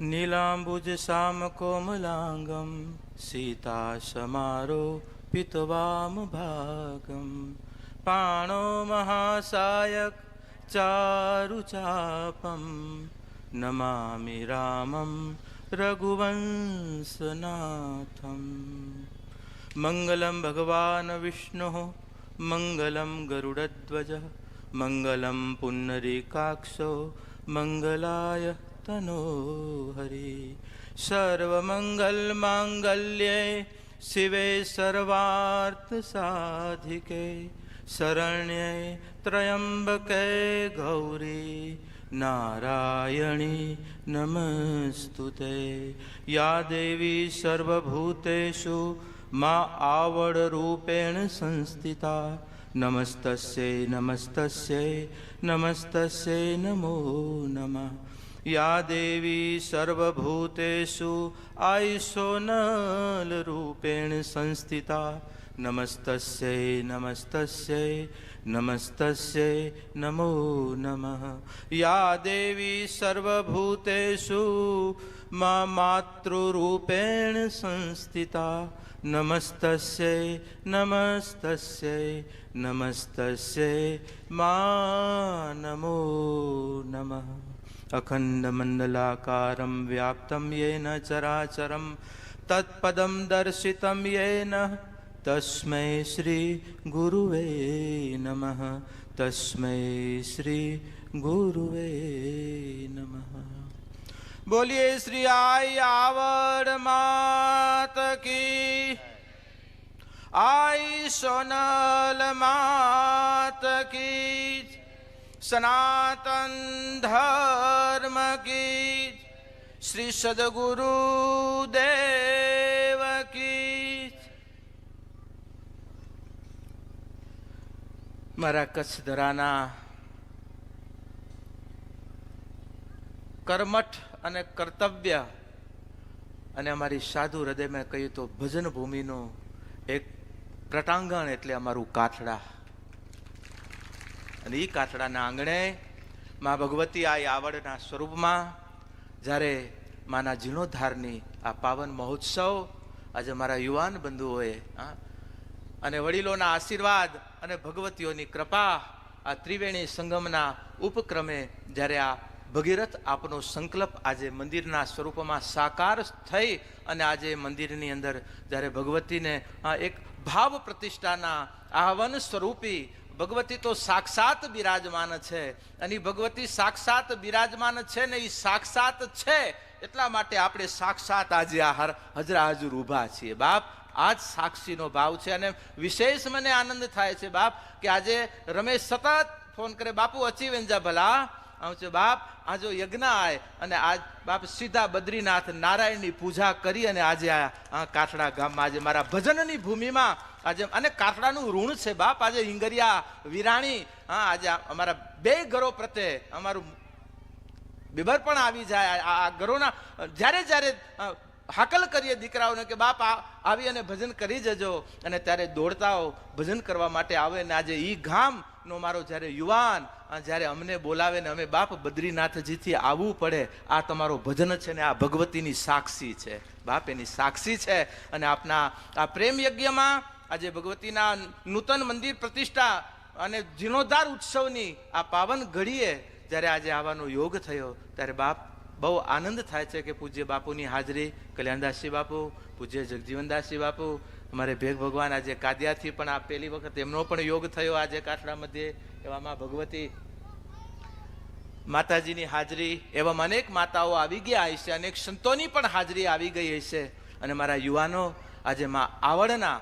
નીલાંબુજ શામ કોમલાંગમ, સીતા સમારો પિતવામ ભાગમ. પાણો મહાસાયક ચારુચાપમ નમામિ રામમ રઘુવંશનાથમ. મંગલમ ભગવાન વિષ્ણુ, મંગલમ ગરુડધ્વજ, મંગલમ પુનરેકાક્ષો, મંગલાય તનો હરી સર્વમંગલ માંગલ્યે શિવે સર્વાર્થ સાધિકે શરણ્ય ત્રયંબકે ગૌરી નારાયણી નમસ્તુ તે યા દેવી સર્વભૂતેષુ મા આવડ રૂપેણ સંસ્થિતા નમસ્તસ્ય નમસ્તસ્ય નમસ્તસ્ય નમો નમઃ યા દેવી સર્વભૂતેષુ આયુષોનલરૂપેણ સંસ્થિતા નમસ્તસ્ય નમસ્તસ્ય નમસ્તસ્ય નમો નમઃ યા દેવી સર્વભૂતેષુ મા માતૃરૂપેણ સંસ્થિતા નમસ્તસ્ય નમસ્તસ્ય નમસ્તસ્ય મા નમો નમઃ अखण्डमण्डलाकारं व्याप्तं येन चराचरं, तत्पदं दर्शितं येन। तस्मै श्रीगुरुवे नमः, तस्मै श्रीगुरुवे नमः। बोलिए श्री आई आवड़ मात की। आई सोनल मात की। સનાતન ધર્મ કી શ્રી સદગુરુ દેવ કી મારા કચ્છ ધરાના કર્મઠ અને કર્તવ્ય અને અમારી સાધુ હૃદયમાં કહ્યું તો ભજન ભૂમિનું એક પ્રટાંગણ એટલે અમારું કાથડા અને એ કાથડાના આંગણે મા ભગવતી આ આવડના સ્વરૂપમાં જ્યારે માના જીર્ણોદ્ધારની આ પાવન મહોત્સવ આજે મારા યુવાન બંધુઓએ, હા, અને વડીલોના આશીર્વાદ અને ભગવતીઓની કૃપા આ ત્રિવેણી સંગમના ઉપક્રમે જ્યારે આ ભગીરથ આપનો સંકલ્પ આજે મંદિરના સ્વરૂપમાં સાકાર થઈ અને આજે મંદિરની અંદર જ્યારે ભગવતીને એક ભાવ પ્રતિષ્ઠાના આહવન સ્વરૂપી ભગવતી તો સાક્ષાત બિરાજમાન છે. અને એ ભગવતી સાક્ષાત બિરાજમાન છે ને એ સાક્ષાત છે એટલા માટે આપણે સાક્ષાત આજે આ હજરા હજુર ઊભા છીએ. બાપ આ જ સાક્ષીનો ભાવ છે અને વિશેષ મને આનંદ થાય છે બાપ કે આજે રમેશ સતત ફોન કરે, બાપુ, અચી વેંજા ભલા? આમ છે બાપ. આ જો યજ્ઞ આય અને આજ બાપ સીધા બદ્રીનાથ નારાયણની પૂજા કરી અને આજે આ કાઠડા ગામમાં આજે મારા ભજનની ભૂમિમાં આજે અને કાઠડાનું ઋણ છે બાપ. આજે હિંગરિયા વિરાણી, હા, આજે અમારા બે ઘરો પ્રત્યે અમારું બિબર પણ આવી જાય. આ ઘરોના જ્યારે જ્યારે હાકલ કરીએ દીકરાઓને કે બાપ આવી અને ભજન કરી જજો. અને ત્યારે દોડતાઓ ભજન કરવા માટે આવે ને આજે ઈ ગામનો મારો જ્યારે યુવાન જ્યારે અમને બોલાવે ને અમે બાપ બદ્રીનાથજીથી આવવું પડે, આ તમારો ભજન છે ને આ ભગવતીની સાક્ષી છે. બાપ એની સાક્ષી છે અને આપના, આ પ્રેમ યજ્ઞમાં આજે ભગવતીના નૂતન મંદિર પ્રતિષ્ઠા અને જીર્ણોદ્ધાર ઉત્સવની આ પાવન ઘડીએ જ્યારે આજે આવવાનો યોગ થયો, ત્યારે બાપ બહુ આનંદ થાય છે કે પૂજ્ય બાપુની હાજરી કલ્યાણદાસજી બાપુ, પૂજ્ય જગજીવનદાસજી બાપુ અમારે ભેગ ભગવાન આજે કાદિયાથી પણ આ પહેલી વખત એમનો પણ યોગ થયો આજે કાઠડા મધ્યે, એવામાં ભગવતી માતાજીની હાજરી એવા અનેક માતાઓ આવી ગયા હશે, અનેક સંતોની પણ હાજરી આવી ગઈ હશે. અને મારા યુવાનો, આજે મા આવડના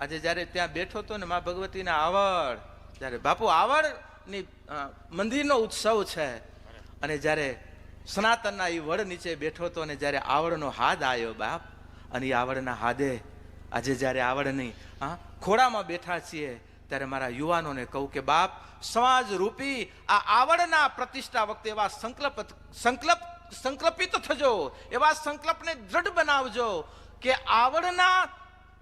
આજે જ્યારે ત્યાં બેઠો હતો ને મા ભગવતીના આવડ જ્યારે બાપુ આવડની મંદિરનો ઉત્સવ છે. અને જ્યારે સનાતનના એ વડ નીચે બેઠો હતો અને જ્યારે આવડનો હાદ આવ્યો બાપ, અને એ આવડના હાદે આજે જ્યારે આવડની, હા ખોડામાં બેઠા છીએ, ત્યારે મારા યુવાનોને કહું કે, બાપ સમાજ રૂપી આ આવડના પ્રતિષ્ઠા વખતે એવા સંકલ્પ સંકલ્પ, સંકલ્પિત થજો. એવા સંકલ્પને દ્રઢ બનાવજો કે આવડના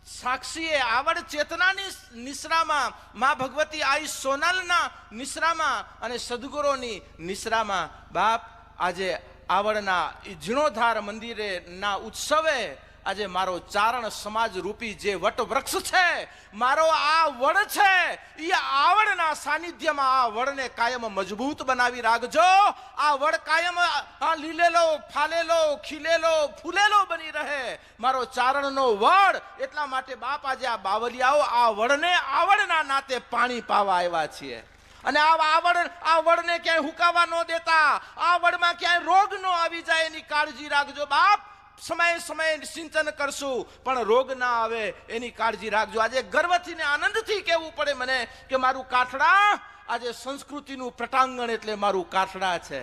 સાક્ષીએ, આવડ ચેતનાની નિશ્રામાં મા ભગવતી આઈ સોનાલના નિશ્રામાં અને સદગુરોની નિશ્રામાં બાપ, આજે આવડના જીર્ણોધાર મંદિરેના ઉત્સવે આજે મારો ચારણ સમાજ રૂપી જે વટવૃક્ષ છે, મારો આ વડ છે એ આવડના સાનિધ્યમાં આ વડને કાયમ મજબૂત બનાવી રાખજો. આ વડ કાયમ આ લીલેલો, ફાલેલો, ખીલેલો, ફૂલેલો બની રહે. મારો ચારણનો વડ, એટલા માટે બાપ આજે આ બાવલિયાઓ આ વડને આવડના નાતે પાણી પાવા આવ્યા છીએ. અને આ આવડ, આ વડને ક્યાંય હુકાવા ન દેતા. આ વડમાં ક્યાંય રોગ ન આવી જાય એની કાળજી રાખજો બાપ. સમયે સમયે સિંચન કરશું, પણ રોગ ના આવે એની કાળજી રાખજો. આજે ગર્વથી ને આનંદથી કહેવું પડે મને કે મારું કાઠડા આજે સંસ્કૃતિનું પ્રટાંગણ એટલે મારું કાઠડા છે?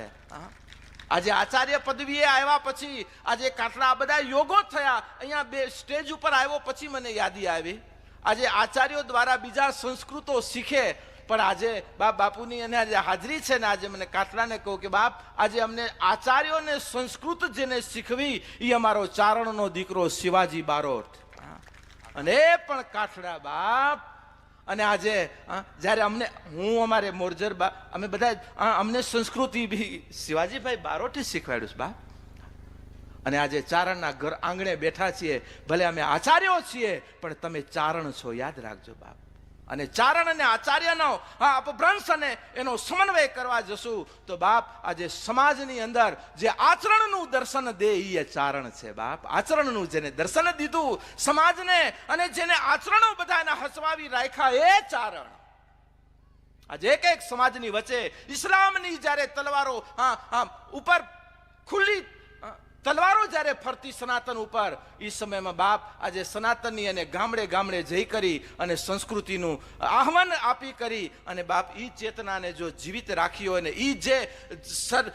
આજે આચાર્ય પદવીએ આવ્યા પછી આજે કાઠડા બધા યોગો થયા. અહીંયા બે સ્ટેજ ઉપર આવ્યો પછી મને યાદી આવી. આજે આચાર્યો દ્વારા બીજા સંસ્કૃતો શીખે. પણ આજે બાપ બાપુની અને આજે હાજરી છે ને આજે મને કાટલાને કહું કે બાપ, આજે અમને આચાર્યોને સંસ્કૃત જેને શીખવી એ અમારો ચારણનો દીકરો શિવાજી બારોટ. અને એ પણ કાઠડા બાપ, અને આજે જ્યારે અમને, હું અમારે મોરજર બા, અમે બધા અમને સંસ્કૃતિ બી શિવાજીભાઈ બારોટી શીખવાડ્યું છે બાપ અને આજે ચારણના ઘર આંગણે બેઠા છીએ, ભલે અમે આચાર્યો છીએ, પણ તમે ચારણ છો, યાદ રાખજો બાપ અને ચારણ અને આચાર્યનો અપભ્રંશ અને એનો સમન્વય કરવા જશું, તો બાપ, આજે સમાજની અંદર જે આચરણનું દર્શન દે એ ચારણ છે, બાપ. આચરણનું જેને દર્શન દીધું, સમાજને અને જેને આચરણો બધાના હસવાવી રાખ્યા, એ ચારણ. આજે એક એક સમાજની વચ્ચે ઇસ્લામની જ્યારે તલવારો, હા હા, ઉપર ખુલ્લી તલવારો જ્યારે ફરતી સનાતન ઉપર એ સમયમાં બાપ આજે સનાતનની અને ગામડે ગામડે જઈ કરી અને સંસ્કૃતિનું આહવાન આપી કરી અને બાપ એ ચેતનાને જો જીવિત રાખી હોય ને એ જે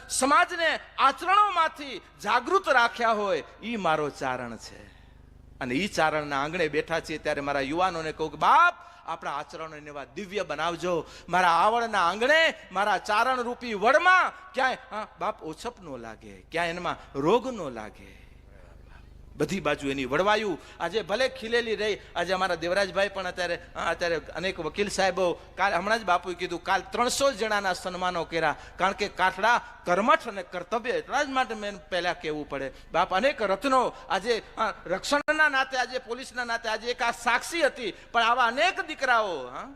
સમાજને આચરણોમાંથી જાગૃત રાખ્યા હોય એ મારો ચારણ છે. અને એ ચારણના આંગણે બેઠા છીએ ત્યારે મારા યુવાનોને કહું કે, બાપ આપણા આચરણોને એવા દિવ્ય બનાવજો. મારા આવડના આંગણે મારા ચારણ રૂપી વડમાં ક્યાંય હા, બાપ ઓછપ ન લાગે ક્યાંય એમાં રોગ ન લાગે. બધી બાજુ એની વળવાયું. આજે ભલે ખીલેલી રહી, આજે અમારા દેવરાજભાઈ પણ અત્યારે અત્યારે અનેક વકીલ સાહેબો, કાલ હમણાં જ બાપુએ કીધું, કાલ ત્રણસો જણાના સન્માનો કર્યા. કારણ કે કાઠડા કર્મઠ અને કર્તવ્ય એટલા જ માટે મેં પહેલાં કહેવું પડે. બાપ અનેક રત્નો આજે રક્ષણના નાતે આજે, પોલીસના નાતે આજે એક આ સાક્ષી હતી. પણ આવા અનેક દીકરાઓ, હા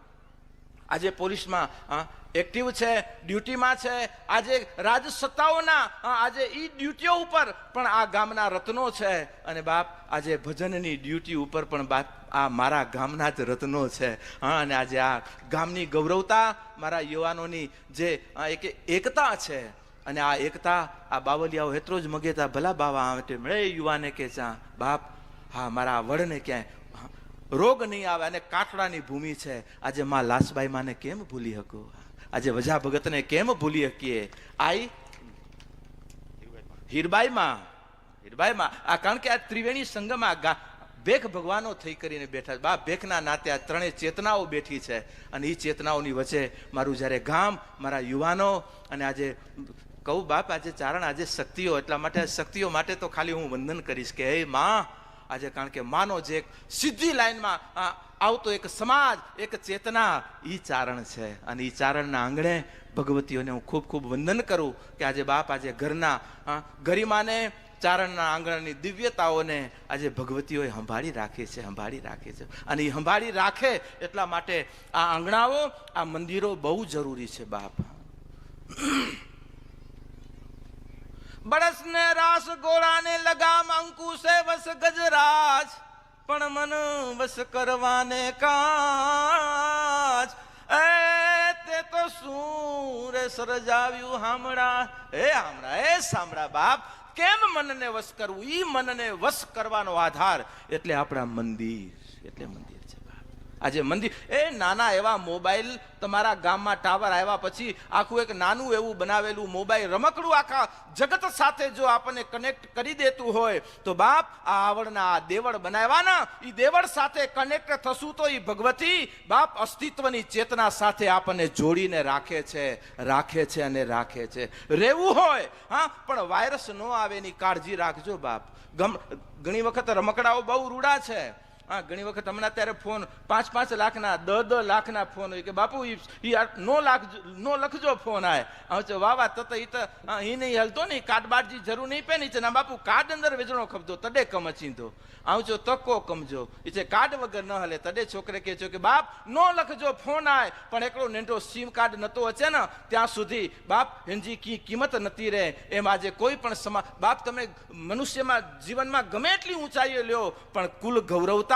આજે પોલીસમાં એક્ટિવ છે, ડ્યુટીમાં છે. આજે રાજસત્તાઓના આજે એ ડ્યુટીઓ ઉપર પણ આ ગામના રત્નો છે. અને બાપ, આજે ભજનની ડ્યુટી ઉપર પણ બાપ, આ મારા ગામના જ રત્નો છે. હા અને આજે આ ગામની ગૌરવતા, મારા યુવાનોની જે એક, એકતા છે. અને આ એકતા, આ બાવલિયાઓ હેતરો જ મગેતા ભલા બાવા માટે મળે યુવાને કે ચા બાપ, હા, મારા વડને ક્યાંય રોગ નહીં આવે અને કાઠડાની ભૂમિ છે. આજે માં લાસબાઈ માને કેમ ભૂલી શકો આજે વજા ભગતને કેમ ભૂલી શકીએ આઈ હીરબાઈમાં હીરબાઈમાં. આ કારણ કે આ ત્રિવેણી સંગમમાં ગા ભેખ ભગવાનો થઈ કરીને બેઠા બા, ભેખના નાતે આ ત્રણેય ચેતનાઓ બેઠી છે. અને એ ચેતનાઓની વચ્ચે મારું જ્યારે ગામ, મારા યુવાનો અને આજે કહું બાપ, આજે ચારણ આજે શક્તિઓ, એટલા માટે શક્તિઓ માટે તો ખાલી હું વંદન કરીશ કે, હે માં આજે કારણ કે માનો જે સીધી લાઈનમાં આવતો એક સમાજ, એક ચેતના, ઈ ચારણ છે. અને ઈ ચારણના આંગણે ભગવતીઓને હું ખૂબ ખૂબ વંદન કરું કે આજે બાપ આજે ઘરના ગરિમાને ચારણના આંગણાની દિવ્યતાઓને આજે ભગવતીઓએ સંભાળી રાખી છે, સંભાળી રાખી છે. અને એ સંભાળી રાખે એટલા માટે આ આંગણાઓ, આ મંદિરો બહુ જરૂરી છે બાપ. બળસને રાસ ગોળાને લગામ અંકુશે વસ ગજરાજ. પણ મન વસ કરવાને કાજ. એ, તે તો શું રે સરજાવ્યું હામડા એ હામડા એ સાંભળા બાપ. કેમ મનને વશ કરવું? ઈ મનને વશ કરવાનો આધાર. એટલે આપણા મંદિર, એટલે મંદિર છે. આજે મંદિર. એ નાના એવા મોબાઈલ તમારા ગામમાં ટાવર આવ્યા પછી આખું એક નાનું એવું બનાવેલું મોબાઈલ રમકડું આખા જગત સાથે જો આપણને કનેક્ટ કરી દેતું હોય, તો બાપ, આ આવડના આ દેવળ બનાવવાના. એ દેવળ સાથે કનેક્ટ થશું તો એ ભગવતી બાપ અસ્તિત્વની ચેતના સાથે આપણને જોડીને રાખે છે રાખે છે અને રાખે છે. રહેવું હોય, હા, પણ વાયરસ ન આવે એની કાળજી રાખજો બાપ. ગમ, ઘણી વખત રમકડાઓ બહુ રૂડા છે. હા, ઘણી વખત હમણાં અત્યારે ફોન, પાંચ પાંચ લાખના, દહ દહ લાખના ફોન હોય કે, બાપુ, ઈ નો લાખ નો લખજો ફોન આય હવે વાહ તત ઈ તો ઈ નહીં હલતો નહીં કાર્ડ બારજી જરૂર નહીં પે છે. ના બાપુ, કાર્ડ અંદર વેચણો ખપતો તડે કમ અચીંદો આવજો તકો કમજો. એ છે, કાર્ડ વગર ન હલે, તડે છોકરે કહે છો કે, બાપ, નો લખજો ફોન આય પણ એકલો નેન્ટો સિમ કાર્ડ નતો હશે ને, ત્યાં સુધી, બાપ હેંજી કી કિંમત નથી રહે એમ આજે કોઈ પણ સમા, બાપ, તમે મનુષ્યમાં, જીવનમાં ગમે એટલી ઊંચાઈઓ લ્યો, પણ કુલ ગૌરવતા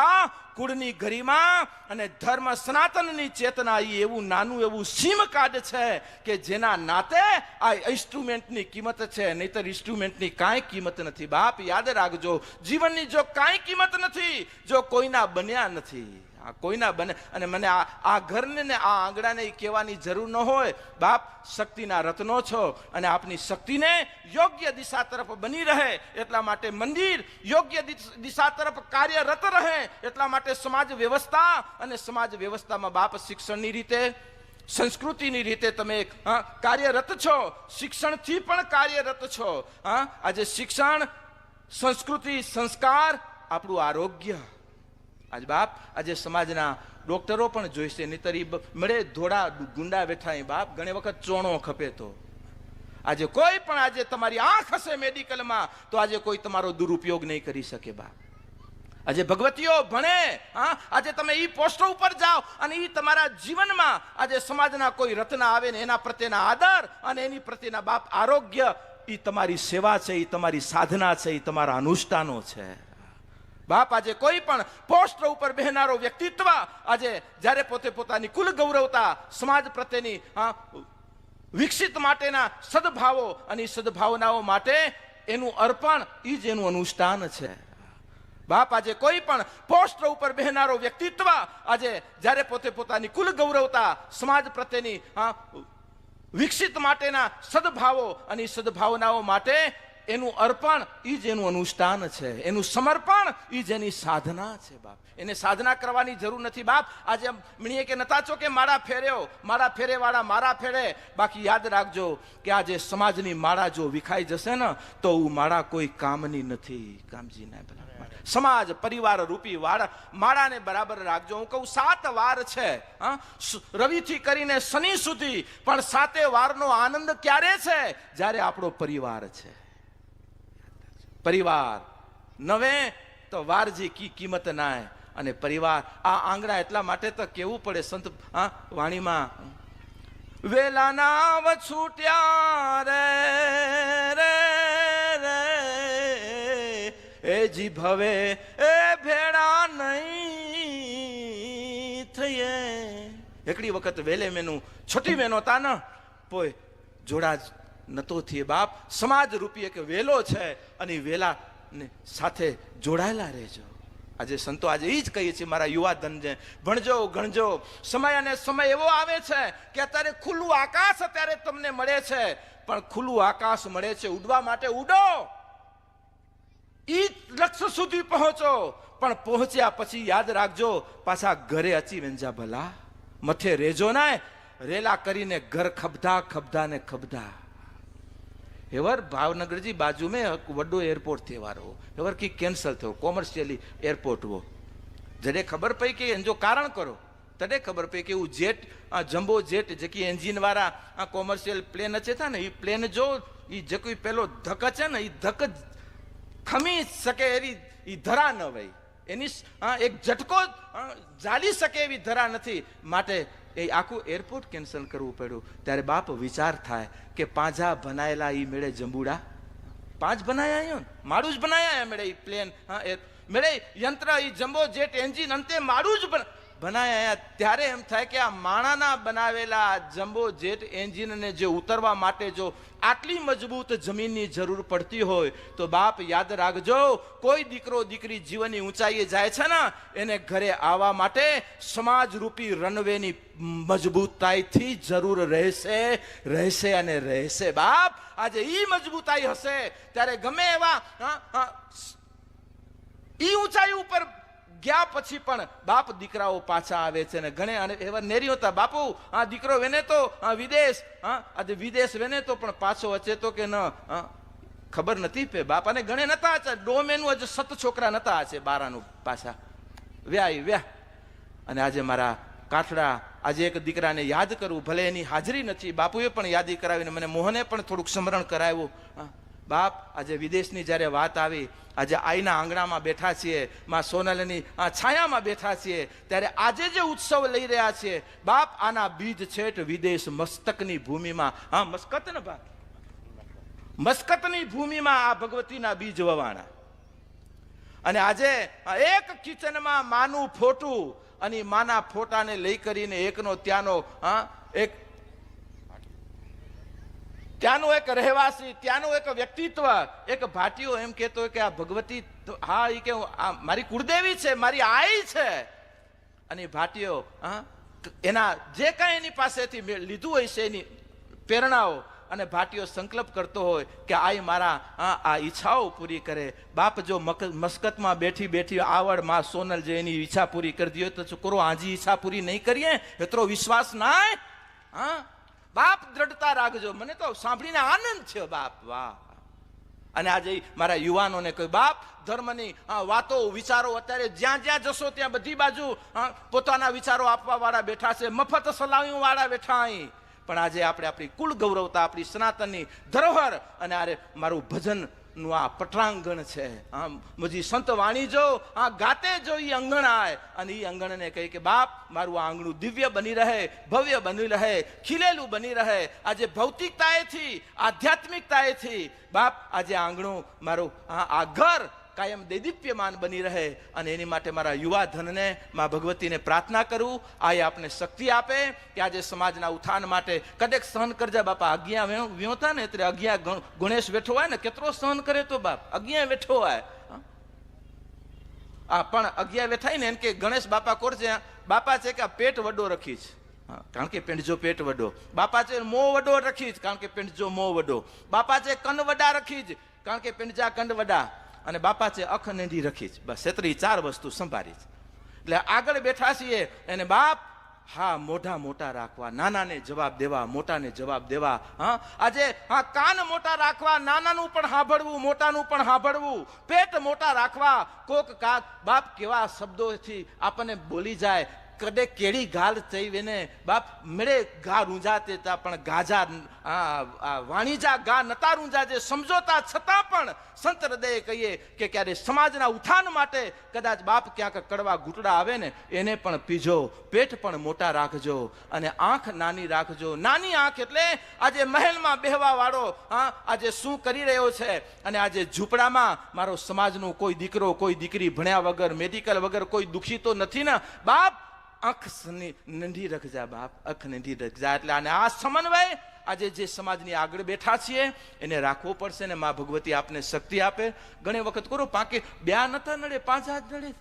કુળની ગરિમા અને ધર્મ સનાતનની ચેતના એ એવું નાનું એવું સીમ કાર્ડ છે કે જેના નાતે આ ઇન્સ્ટ્રુમેન્ટની કિંમત છે. નહીતર ઇન્સ્ટ્રુમેન્ટની કાંઈ કિંમત નથી. બાપ યાદ રાખજો, જીવનની જો કાંઈ કિંમત નથી, જો કોઈના બન્યા નથી. આ કોઈના બને. અને મને આ આ ઘરને ને આ આંગણાને એ કહેવાની જરૂર ન હોય. બાપ શક્તિના રત્નો છો અને આપની શક્તિને યોગ્ય દિશા તરફ બની રહે એટલા માટે મંદિર યોગ્ય દિશા તરફ કાર્યરત રહે એટલા માટે સમાજ વ્યવસ્થા અને સમાજ વ્યવસ્થામાં બાપ શિક્ષણની રીતે સંસ્કૃતિની રીતે તમે એક, કાર્યરત છો. શિક્ષણથી પણ કાર્યરત છો. હા આજે શિક્ષણ સંસ્કૃતિ સંસ્કાર આપણું આરોગ્ય. આજ બાપ, આજે સમાજના ડોક્ટરો પણ જોઈશે, નહીતર એ મળે ધોળા ગુંડા બેઠા એ બાપ, ઘણી વખત ચોણો ખપે તો. આજે કોઈ પણ આજે તમારી આંખ હશે મેડિકલમાં, તો આજે કોઈ તમારો દુરુપયોગ નહીં કરી શકે બાપ. આજે ભગવતીઓ ભણે, હા, આજે તમે એ પોસ્ટો ઉપર જાઓ અને એ તમારા જીવનમાં આજે સમાજના કોઈ રત્ન આવે ને એના પ્રત્યેના આદર અને એની પ્રત્યેના બાપ આરોગ્ય એ તમારી સેવા છે એ તમારી સાધના છે એ તમારા અનુષ્ઠાનો છે. બાપ આજે કોઈ પણ પોસ્ટ ઉપર બેહનારો વ્યક્તિત્વ આજે જ્યારે પોતે પોતાની કુલ ગૌરવતા સમાજ પ્રત્યેની વિકસિત માટેના સદભાવો અને સદભાવનાઓ માટે એનું અર્પણ એ જ એનું અનુષ્ઠાન છે. બાપ આજે કોઈ પણ પોસ્ટ ઉપર બેહનારો વ્યક્તિત્વ આજે જ્યારે પોતે પોતાની કુલ ગૌરવતા સમાજ પ્રત્યેની વિકસિત માટેના સદભાવો અને સદભાવનાઓ માટે એનું અર્પણ એ જ એનું અનુષ્ઠાન છે. એનું સમર્પણ એ જ એની સાધના છે, બાપ. એને સાધના કરવાની જરૂર નથી, બાપ. આજે મણીએ કે નતા છો કે મારા ફેર્યો. મારા ફેરેવાળા મારા ફેરે. બાકી યાદ રાખજો કે આજે સમાજની માળા જો વિખાઈ જશે ને, તો હું માળા કોઈ કામની નથી કામજી ના ભલા સમાજ, પરિવાર રૂપી વાળા, માળાને બરાબર રાખજો. હું કહું, સાત વાર છે, હા? રવિથી કરીને શનિ સુધી. પણ સાતે વારનો આનંદ ક્યારે છે? જ્યારે આપણો પરિવાર છે. પરિવાર. નવે તો વારજી કી કિંમત નાય. અને પરિવાર, આ આંગણા એટલા માટે તો કેવું પડે સંત, હા, વાણીમાં? વેલા નાવ છૂટ્યા રે રે એ જી ભવે, એ ભેળા નહીં થઈએ. એકડી વખત વેલે મેનું, છોટી મેનો તા ન પોય જોડા નતો થઈએ બાપ, સમાજ રૂપી એક વેલો છે અને ઈ વેલા ને સાથે જોડાયેલા રહેજો. આજે સંતો આજે એ જ કહીએ છીએ, મારા યુવા ધનને ભણજો, ગણજો. સમય અને સમય એવો આવે છે કે અત્યારે ખુલ્લું આકાશ અત્યારે તમને મળે છે. પણ ખુલ્લું આકાશ મળે છે ઉડવા માટે ઉડો. ઈ લક્ષ્ય સુધી પહોંચો. પણ પહોંચ્યા પછી યાદ રાખજો, પાછા ઘરે અચી વેંજા ભલા. મથે રેજો ના, રેલા કરીને ઘર ખબધા ખબધા ને ખબધા હેવર ભાવનગરજી बाजू में वॾो एयरपोर्ट थिए वारो हो હેવર की कैंसल थियो कॉमर्शियली एयरपोर्ट वो जॾहिं ख़बर पई की हिन जो कारण करो तॾहिं ख़बर पई की हू जेट आ, जंबो जेट जेकी एंजिन वारा आ, कॉमर्शियल प्लेन अचे था न हीअ प्लेन जो हीअ जेको ई પહેલો ધક અચે ને એ ધક ખમી શકે એવી એ ધરા ન વઈ એની સ- હા, એક ઝટકો અ, ઝાલી શકે એવી ધરા નથી માટે એ આખું એરપોર્ટ કેન્સલ કરવું પડ્યું. ત્યારે બાપ વિચાર થાય કે પાંજા બનાયેલા એ મેળે જંબુડા. પાંચ બનાયા આયો ને મારું જ બનાયા મેળે એ પ્લેન હા, એ મેળે યંત્ર એ જમ્બો જેટ એન્જિન અંતે મારું જ બન- બનાયા ત્યારે એમ થાય કે આ માણાના બનાવેલા જમ્બો જેટ એન્જિનને જે ઉતરવા માટે જો આટલી મજબૂત જમીનની જરૂર પડતી હોય, તો બાપ યાદ રાખજો, કોઈ દીકરો દીકરી જીવનની ઊંચાઈએ જાય છે ને, એને ઘરે આવવા માટે સમાજ રૂપી રનવેની મજબૂતાઈથી જરૂર રહેશે રહેશે અને રહેશે. બાપ, આજે એ મજબૂતાઈ હશે, ત્યારે ગમે એવા ઈ ઊંચાઈ ઉપર ગયા પછી પણ બાપ દીકરાઓ પાછા આવે છે ને ઘણે અને એવા નેરી હતા, બાપુ, આ દીકરો વેને તો, આ વિદેશ, હા, આજે વિદેશ વેને તો, પણ પાછો અચે તો કે ન ખબર નથી પે બાપ, અને ઘણે નતા છે ડોમેનું હજુ સત છોકરા નતા છે બારાનું પાછા. વ્યાય વ્યા. અને આજે મારા કાઠડા, આજે એક દીકરાને યાદ કરવું ભલે એની હાજરી નથી, બાપુએ પણ યાદી કરાવીને મને મોહને પણ થોડુંક સ્મરણ કરાવ્યું બાપ આજે વિદેશની જ્યારે વાત આવી, આજે આઈના આંગણામાં બેઠા છીએ, માં સોનલની છાયામાં બેઠા છીએ, ત્યારે આજે જે ઉત્સવ લઈ રહ્યા છીએ, બાપ આના બીજ છેટ વિદેશ મસ્તકની ભૂમિમાં. હા, મસ્કત ને બાપ? મસ્કતની ભૂમિમાં આ ભગવતીના બીજ વવાણા. અને આજે એક કિચનમાં માનું ફોટું, અને માના ફોટાને લઈ કરીને એકનો ત્યાંનો, હા, એક ત્યાંનો એક રહેવાસી, ત્યાંનું એક વ્યક્તિત્વ. એક ભાટીઓ એમ કહેતો કે આ ભગવતી હા એ કે આ મારી કુળદેવી છે, મારી આઈ છે. અને ભાટીઓ હા એના જે કાંઈ એની પાસેથી લીધું હોય છે એની પ્રેરણાઓ અને ભાટીઓ સંકલ્પ કરતો હોય કે આઈ મારા આ ઈચ્છાઓ પૂરી કરે. બાપ જો મસ્કતમાં બેઠી બેઠી આવડમાં સોનલ જે એની ઈચ્છા પૂરી કરતી હોય તો છોકરો આજી ઈચ્છા પૂરી નહીં કરીએ એટલો વિશ્વાસ નાય હા બાપ દ્રઢતા રાખજો. મને તો સાંભળીને આનંદ છે બાપ, વાહ. અને આજે મારા યુવાનોને કહ્યું, બાપ, ધર્મની વાતો, વિચારો અત્યારે જ્યાં જ્યાં જશો ત્યાં બધી બાજુ પોતાના વિચારો આપવા વાળા બેઠા છે. મફત સલાવીઓ વાળા બેઠા અહીં. પણ આજે આપણે આપણી કુલ ગૌરવતા, આપણી સનાતનની ધરોહર અને આરે મારું ભજન નું આ પટરાંગણ છે. આમ મુજી સંત વાણી જો આ ગાતે જો એ અંગણ આય અને એ અંગણને કહે કે, બાપ, મારું આ આંગણું દિવ્ય બની રહે, ભવ્ય બની રહે, ખીલેલું બની રહે. આજે ભૌતિકતાએથી, આધ્યાત્મિકતાએથી, બાપ, આજે આંગણું મારું, આ આ ઘર કાયમ દૈદીપ્યમાન બની રહે અને એની માટે મારા યુવા ધનને, માં ભગવતીને પ્રાર્થના કરું. આ એ આપને શક્તિ આપે કે આજે સમાજના ઉત્થાન માટે કદેક સહન કરજા બાપા. અગિયા વ્યો- વ્યોતા ને એટલે અગિયા ગણેશ બેઠો હોય ને, કેટલો સહન કરે તો બાપ? અગિયા બેઠો હોય. હા? પણ અગિયા બેઠાય ને એમ કે ગણેશ બાપા કોર છે, બાપા છે કે પેટ વડો રખી છે. કારણ કે પેંડજો પેટ વડો. બાપા છે મો વડો રખી જ કારણ કે પેંડજો મો વડો. બાપા છે કન વડા રખી જ કારણ કે પેંડજા કંડ વડા. અને બાપા છે અખ નેંઢી રખી છે. બસ છેતરી ચાર વસ્તુ સંભાળી છે. એટલે આગળ બેઠા છીએ, એને બાપ, હા, મોઢા મોટા રાખવા, નાનાને જવાબ દેવા, મોટાને જવાબ દેવા, હા. આજે, હા, કાન મોટા રાખવા, નાનાનું પણ સાંભળવું મોટાનું પણ સાંભળવું પેટ મોટા રાખવા, કોક કાક બાપ કેવા શબ્દોથી આપણને બોલી જાય કદે કેળી ગાલ ચૈવેને બાપ, મેળે ગા રૂંજાતે તા, પણ ગાજા વાણીજા ગા નતા રૂંજા જે સમજોતા છતાં પણ સંત હૃદયે કહીએ કે ક્યારે સમાજના ઉત્થાન માટે કદાચ બાપ ક્યાંક કડવા ઘૂંટડા આવે ને એને પણ પીજો, પેટ પણ મોટા રાખજો અને આંખ નાની રાખજો. નાની આંખ એટલે આજે મહેલમાં બેહવા વાળો, હા, આજે શું કરી રહ્યો છે? અને આજે ઝૂંપડામાં મારો સમાજનું કોઈ દીકરો, કોઈ દીકરી ભણ્યા વગર, મેડિકલ વગર કોઈ દુખી તો નથી ને? બાપ સની- નંઢી રખજા બાપ આંખ નંઢી રખજા એટલે આને આ સમન્વય આજે જે સમાજની આગળ બેઠા છીએ, એને રાખવો પડશે ને મા ભગવતી આપને શક્તિ આપે. ઘણી વખત કરો, પાકે બ્યા નતા નડે, પાંચ હાથ નડે.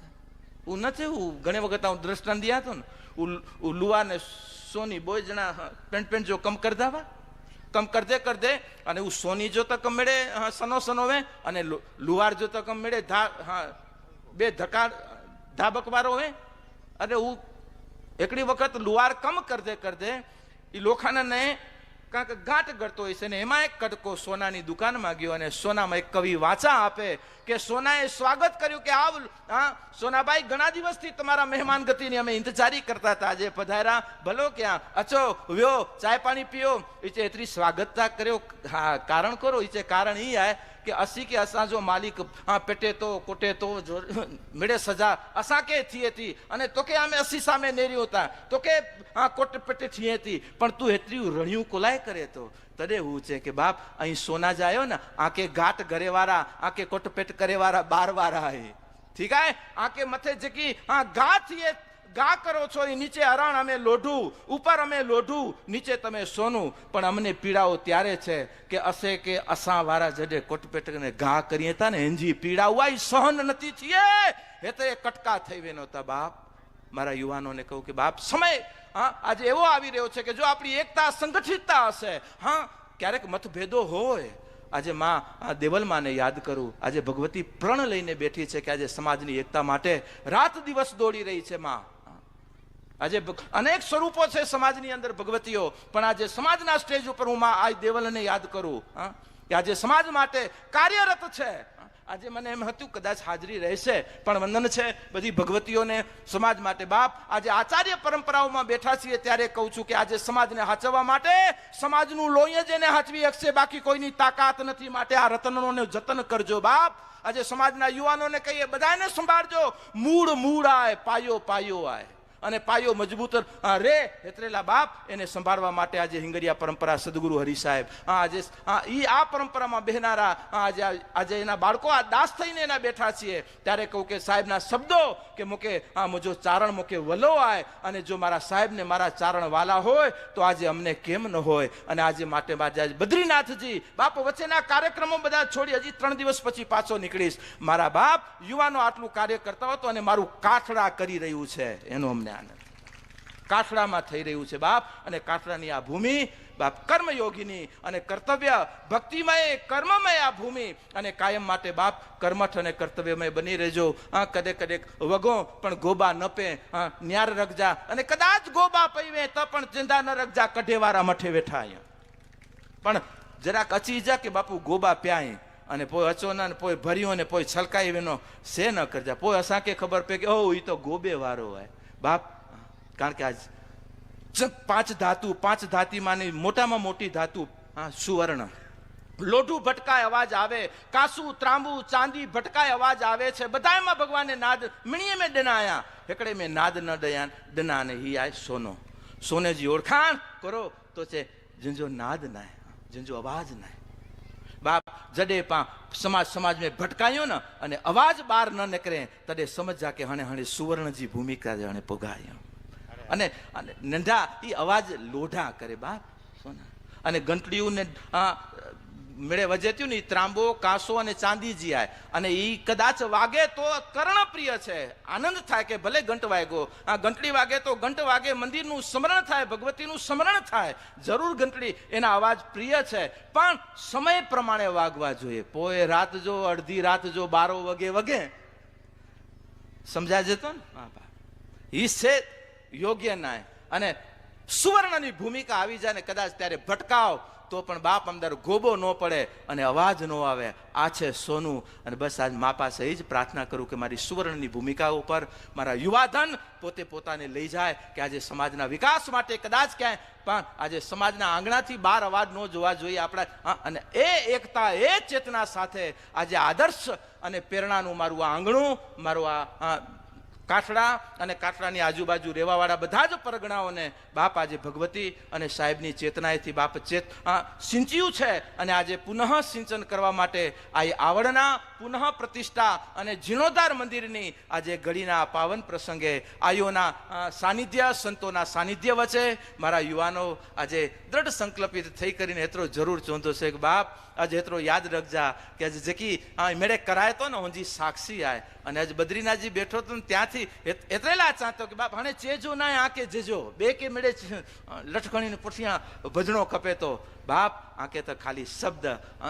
હું નથી, હું ઘણી વખત હું દ્રષ્ટાંત દિયા હતો ને. હું લુવા ને સોની બોય જણા પેન્ટ પેન્ટ જો કમ કર દાવા. કમ કરદે કરદે અને હું સોની જો તો કમ મેળે સનો સનો વે. અને લુવાર જો તો કમ મેળે, ધા, હા, બે ધકાર, ધાબકવારો હોય અને હું એકડી વખત લુવાર કમ કરદે કરદે એ લોખાનાને કાંક ગાંઠ ગળતો હોય છે ને એમાં એક કટકો સોનાની દુકાનમાં ગયો અને સોનામાં એક કવિ વાંચા આપે કે સોનાએ સ્વાગત કર્યું કે આવ હા સોનાભાઈ ઘણા દિવસથી તમારા મહેમાન ગતિની અમે ઇંતજારી કરતા હતા. આજે પધાર્યા. ભલો ક્યાં? અચો, વ્યો, ચાય પાણી પીઓ. ઈચે એતરી સ્વાગતતા કર્યો. હા, કારણ કરો ઈચે કારણ એ આય કે અસી કે અસાं જો માલિક હા પેટે તો કોટે તો જો मिड़े सजा असां के थिए थी અને તો કે અમે અસી સામે નેર્યો હતા તો કે હા કોટ પેટે થઈએ હતી પણ તું એટલી રણિયું કોલાય કરે તો તને એવું છે કે બાપ અહીં સોના જાયો ને આકે ઘાટ ઘરે વાળા આકે કોટ પેટ કરે વાળા બાર વાળા હે ઠીક હે આકે મથે જકી હા ગા થઈએ ગા કરો છો એ નીચે અરણ અમે લોઢું, ઉપર અમે લોઢું, નીચે તમે સોનું. પણ અમને પીડાઓ ત્યારે છે કે અસે કે અસા વારા જડે કોટપેટકને ઘા કરીએ તા ને એંજી પીડાવવા સહન નથી છીએ એ તો એ કટકા થઈ વેનો તા બાપ. મારા યુવાનોને કહું કે બાપ, સમય, હા, આજે એવો આવી રહ્યો છે કે જો આપણી એકતા સંગઠિતતા હશે, હા, ક્યારેક મતભેદો હોય. આજે માં આ દેવલમાને યાદ કરું. આજે ભગવતી પ્રણ લઈને બેઠી છે કે આજે સમાજની એકતા માટે રાત દિવસ દોડી રહી છે માં. આજે અનેક સ્વરૂપો છે સમાજની અંદર ભગવતીઓ, પણ આજે સમાજના સ્ટેજ ઉપર હું આ દેવલને યાદ કરું, હા? કે આજે સમાજ માટે કાર્યરત છે. આજે મને એમ હતું કદાચ હાજરી રહેશે, પણ વંદન છે બધી ભગવતીઓને સમાજ માટે. બાપ, આજે આચાર્ય પરંપરાઓમાં બેઠા છીએ ત્યારે કહું છું કે આજે સમાજને હાચવવા માટે, સમાજનું લોહી જ એને હાચવી શકશે બાકી કોઈની તાકાત નથી માટે આ રતનોને જતન કરજો બાપ. આજે સમાજના યુવાનોને કહીએ, બધાને સંભાળજો. મૂળ મૂળ આય, પાયો પાયો આય. અને પાયો મજબૂત રે હેતરેલા બાપ એને સંભાળવા માટે આજે હિંગરિયા પરંપરા સદગુરુ હરિ સાહેબ. આજે એ આ પરંપરામાં બહેનારા આજે આજે એના બાળકો આ દાસ થઈને એના બેઠા છીએ. ત્યારે કહું કે સાહેબના શબ્દો કે મુકે આ મુજો ચારણ મુકે વલો આય અને જો મારા સાહેબને મારા ચારણ વાલા હોય તો આજે અમને કેમ ન હોય? અને આજે માટે આજે બદ્રીનાથજી બાપ વચ્ચેના કાર્યક્રમો બધા છોડી હજી ત્રણ દિવસ પછી પાછો નીકળીશ. મારા બાપ યુવાનો આટલું કાર્ય કરતા હતો અને મારું કાઠડા કરી રહ્યું છે. એનો અમને આનંદ કાઠડામાં થઈ રહ્યું છે બાપ અને કાઠડાની આ ભૂમિ બાપ કર્મયોગીની અને કર્તવ્ય ભક્તિમય, કર્મમય આ ભૂમિ અને કાયમ માટે બાપ કર્મઠ અને કર્તવ્યમય બની રહેજો. હા, કદે કદે વગો પણ ગોબા ન પે, હા, ન્યાર રગજા અને કદાચ ગોબા પૈવે તો પણ ચિંતા ન રગજા, કઢેવારા મઠે બેઠા અહીંયા. પણ જરાક અચી જા કે બાપુ ગોબા પ્યાય અને પોય અચોના ને પોઈ ભર્યો ને પોઈ છલકાઈ વેનો સે ન કરજા. પોઈ અસાંકે ખબર પે કે ઓ ઈ તો ગોબે વારો હોય. બાપ, કારણ કે જ પાંચ ધાતુ, પાંચ ધાતીમાંની મોટામાં મોટી ધાતુ, હા, સુવર્ણ. લોઢું ભટકાય અવાજ આવે, કાસુ, ત્રાંબુ, ચાંદી ભટકાય અવાજ આવે છે. બધામાં ભગવાને નાદ, મીણીએ મેં ડનાયા. હેકડે મેં નાદ ન ડયા ડના ને હી આય સોનો. સોનેજી ઓળખાણ કરો તો છે, જંજો નાદ નાય, જંજો અવાજ નાય. બાપ જડે પા સમાજ સમાજ में ભટકાયો ને અને અવાજ બહાર ન નીકળે, તડે સમજા કે હણે હણે સુવર્ણજી ભૂમિકા હણે પોગાયો. અને નંઢા એ અવાજ લોઢા કરે બાપ, સોના. અને ઘંટડીઓને મેળે વજેત્યું ને ત્રાંબો, કાંસો અને ચાંદીજી આય. અને એ કદાચ વાગે તો કર્ણપ્રિય છે. આનંદ થાય કે ભલે ઘંટ વાગ્યો. આ ઘંટડી વાગે તો ઘંટ વાગે, મંદિરનું સ્મરણ થાય, ભગવતીનું સ્મરણ થાય. જરૂર ઘંટડી, એના અવાજ પ્રિય છે. પણ સમય પ્રમાણે વાગવા જોઈએ. પોએ રાત જો, અડધી રાત જો, બારો વગે વગે. સમજાય જતો ને? હા ઈ છે યોગ્ય નાય અને સુવર્ણની ભૂમિકા આવી જાય ને કદાચ ત્યારે ભટકાવ તો પણ બાપ અંદર ગોબો ન પડે અને અવાજ ન આવે. આ છે સોનું. અને બસ આજ મા પાસે એ જ પ્રાર્થના કરું કે મારી સુવર્ણની ભૂમિકા ઉપર મારા યુવાધન પોતે પોતાને લઈ જાય કે આજે સમાજના વિકાસ માટે કદાચ ક્યાંય, પણ આજે સમાજના આંગણાથી બહાર અવાજ ન જોવા જોઈએ આપણા અને એ એકતા, એ ચેતના સાથે આજે આદર્શ અને પ્રેરણાનું મારું આ આંગણું, મારું આ કાઠડા અને કાઠડાની આજુબાજુ રહેવાવાળા બધા જ પરગણાઓને બાપ આજે ભગવતી અને સાહેબની ચેતનાએથી બાપ ચેત સિંચ્યું છે. અને આજે પુનઃ સિંચન કરવા માટે આ આવડના પુનઃ પ્રતિષ્ઠા અને જીર્ણોદ્ધાર મંદિરની આજે ઘડીના પાવન પ્રસંગે આયોના સાનિધ્ય, સંતોના સાનિધ્ય વચ્ચે મારા યુવાનો આજે દ્રઢ સંકલ્પિત થઈ કરીને એટલો જરૂર ચોંધો છે કે બાપ, આજે એટલો યાદ રખજા કે આજે જેકી મેળે કરાય તો ને હુંજી સાક્ષી આય. અને આજ બદ્રીનાથજી બેઠો તો ત્યાંથી એટલેલા ચાંતો કે બાપ, હણે ચેજો ના આંકે જેજો. બે કે મેળે લટકણીને પુઠિયા ભજણો કપે તો બાપ, આંકે તો ખાલી શબ્દ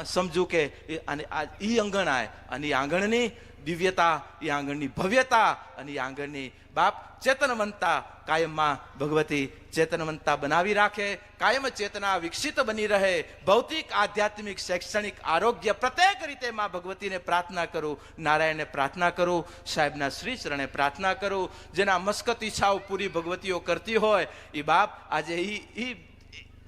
સમજુ કે અને આ ઈ અંગણ આય. અને એ આંગણની દિવ્યતા એ આંગણની ભવ્યતા, અને એ આંગણની બાપ ચેતનવંતા કાયમમાં ભગવતી ચેતનવંતા બનાવી રાખે, કાયમ ચેતના વિકસિત બની રહે, ભૌતિક, આધ્યાત્મિક, શૈક્ષણિક આરોગ્ય પ્રત્યેક રીતે માં ભગવતીને પ્રાર્થના કરું, નારાયણને પ્રાર્થના કરું, સાહેબના શ્રી ચરણે પ્રાર્થના કરું, જેના મસ્કત ઈચ્છાઓ પૂરી ભગવતીઓ કરતી હોય એ બાપ આજે એ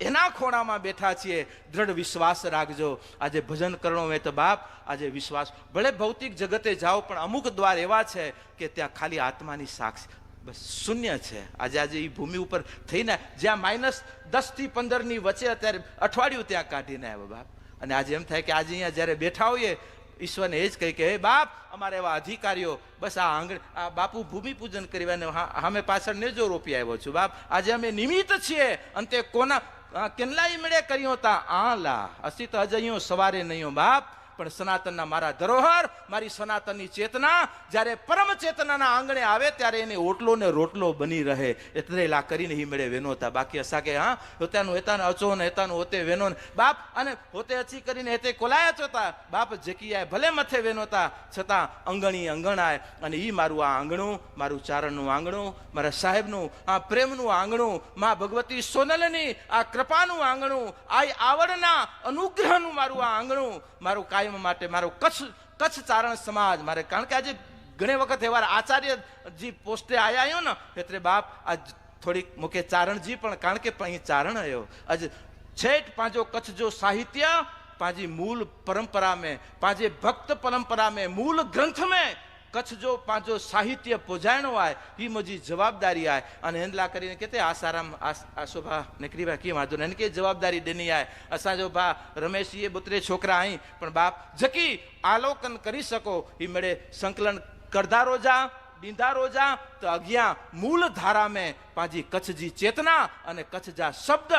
એના ખોણામાં બેઠા છીએ. દ્રઢ વિશ્વાસ રાખજો. આજે ભજન કરણો હોય તો બાપ, આજે વિશ્વાસ. ભલે ભૌતિક જગતે જાઓ, પણ અમુક દ્વાર એવા છે કે ત્યાં ખાલી આત્માની સાક્ષી. બસ શૂન્ય છે. આજે આજે એ ભૂમિ ઉપર થઈને જ્યાં માઇનસ દસથી પંદરની વચ્ચે અત્યારે અઠવાડિયું ત્યાં કાઢીને આવ્યો બાપ. અને આજે એમ થાય કે આજે અહીંયા જ્યારે બેઠા હોઈએ, ઈશ્વરને એ જ કહી કે, હે બાપ, અમારે એવા અધિકારીઓ, બસ આ આંગણ, આ બાપુ ભૂમિ પૂજન કરીને અમે પાછળ નેજો રોપી આવ્યો છું બાપ. આજે અમે નિમિત્ત છીએ. અંતે કોના કેટલાય મેળે કર્યો તા આ લા અસી તો અજયો સવારે નહીં બાપ. પણ સનાતનના મારા ધરોહર, મારી સનાતનની ચેતના, જ્યારે પરમ ચેતનાના આંગણે આવે ત્યારે એને ઓટલો ને રોટલો બની રહે. એટલે લા કરીને ઈ મેળે વેનોતા બાકી અસાકે હા, હોતાનું હેતાનું અચો ને હેતાનું હોતે વેનો બાપ અને હોતે અચી કરીને હેતે કોલાય ચોતા બાપ જકીયાએ ભલે મથે વેનોતા છતાં અંગણી અંગણાય અને ઈ મારું આ આંગણું, મારું ચારણનું આંગણું, મારા સાહેબનું આ પ્રેમનું આંગણું, મા ભગવતી સોનલની આ કૃપાનું આંગણું આ આવડના અનુગ્રહનું મારું આ આંગણું, મારું કાયમ કાયમ માટે મારો કચ્છ કચ્છ ચારણ સમાજ મારે. કારણ કે આજે ઘણી વખત એવા આચાર્યજી પોસ્ટે આવ્યા આવ્યો ને એટલે બાપ, આજ થોડીક મૂકે ચારણજી પણ, કારણ કે અહીં ચારણ આવ્યો આજ છેટ પાંજો કચ્છ જો સાહિત્ય, પાંજી મૂળ પરંપરા મેં, પાંજે ભક્ત પરંપરા મેં, મૂળ ગ્રંથ મેં કચ્છ જો પાંચો સાહિત્ય પોજાણો આય એ મજી જવાબદારી આય. અને એનલા કરીને કે તે આસારામ આસો ભા નીકળી ભા કી વાંધો એને કે જવાબદારી દેની આય. અસાંજો ભા રમેશજીએ બુતરે છોકરા આઈ, પણ બાપ જકી આલોકન કરી શકો. એ મળે સંકલન કરધા રોજા ડીંધા રોજા, તો અગિયા મૂળ ધારા મેં પાંજી કચ્છજી ચેતના અને કચ્છ જા શબ્દ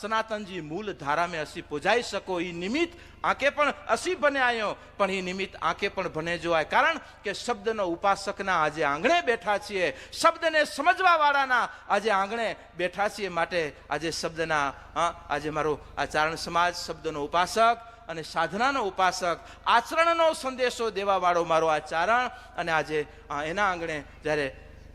સનાતનજી મૂળ ધારા મેં અસી પૂજાઈ શકો. એ નિમિત્ત આંખે પણ અસી બને આવ્યો પણ એ નિમિત્ત આંખે પણ બને જોવાય. કારણ કે શબ્દનો ઉપાસકના આજે આંગણે બેઠા છીએ. શબ્દને સમજવા વાળાના આજે આંગણે બેઠા છીએ માટે આજે શબ્દના આજે મારો આ ચારણ સમાજ, શબ્દનો ઉપાસક અને સાધનાનો ઉપાસક, આચરણનો સંદેશો દેવાવાળો મારો આ ચારણ. અને આજે એના આંગણે જ્યારે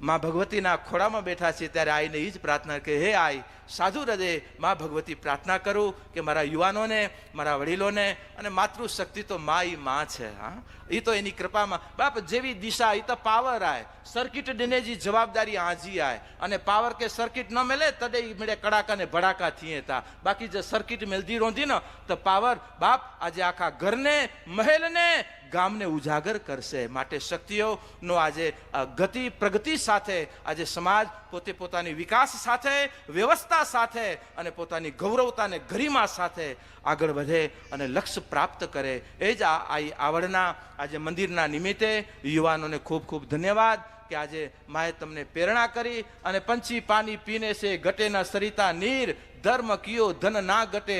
મા ભગવતીના ખોડામાં બેઠા છીએ ત્યારે આઈને એ જ પ્રાર્થના કે, હે આઈ સાધુ હૃદય મા ભગવતી પ્રાર્થના કરું કે મારા યુવાનોને, મારા વડીલોને અને માતૃશક્તિ તો મા એ મા છે, હા. એ તો એની કૃપામાં. બાપ, જેવી દિશા એ તો પાવર આય. સર્કિટ ડિનેજી જવાબદારી આજી આય. અને પાવર કે સર્કિટ ન મેલે, તદે મળે કડાકા ને ભડાકા થઈએ તા. બાકી જે સર્કિટ મેલધી રોંધી ને, તો પાવર, બાપ, આજે આખા ઘરને, મહેલને, ગામને ઉજાગર કરશે. માટે શક્તિઓનો આજે ગતિ, પ્રગતિ સાથે આજે સમાજ પોતે પોતાની વિકાસ સાથે વ્યવસ્થા સાથે અને પોતાની ગૌરવતાને ગરિમા સાથે આગળ વધે અને લક્ષ્ય પ્રાપ્ત કરે. એ જ આ આવડના આજે મંદિરના નિમિત્તે યુવાનોને ખૂબ ખૂબ ધન્યવાદ. કે આજે માએ તમને પ્રેરણા કરી અને પંછી પાણી પીને છે ઘટે ન સરિતા નીર, ધર્મ કિયો ધન ના ઘટે?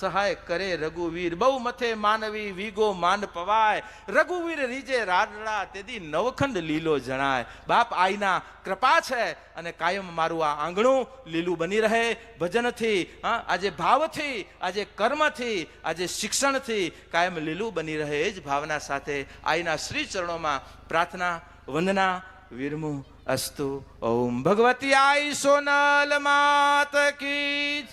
સહાય કરે રઘુવીર. બહુ મથે માનવી વીગો માન પવાય. રઘુવીર રીજે રાડડા તેદી નવખંડ લીલો જણાય. બાપ આઈના કૃપા છે અને કાયમ મારું આ આંગણું લીલું બની રહે. ભજનથી આજે ભાવથી, આજે કર્મથી, આજે શિક્ષણથી કાયમ લીલું બની રહે. એ જ ભાવના સાથે આઈના શ્રી ચરણોમાં પ્રાર્થના, વંદના વિરમુ અસ્તુ ઓમ ભગવતી આઈ સોનલ માત કી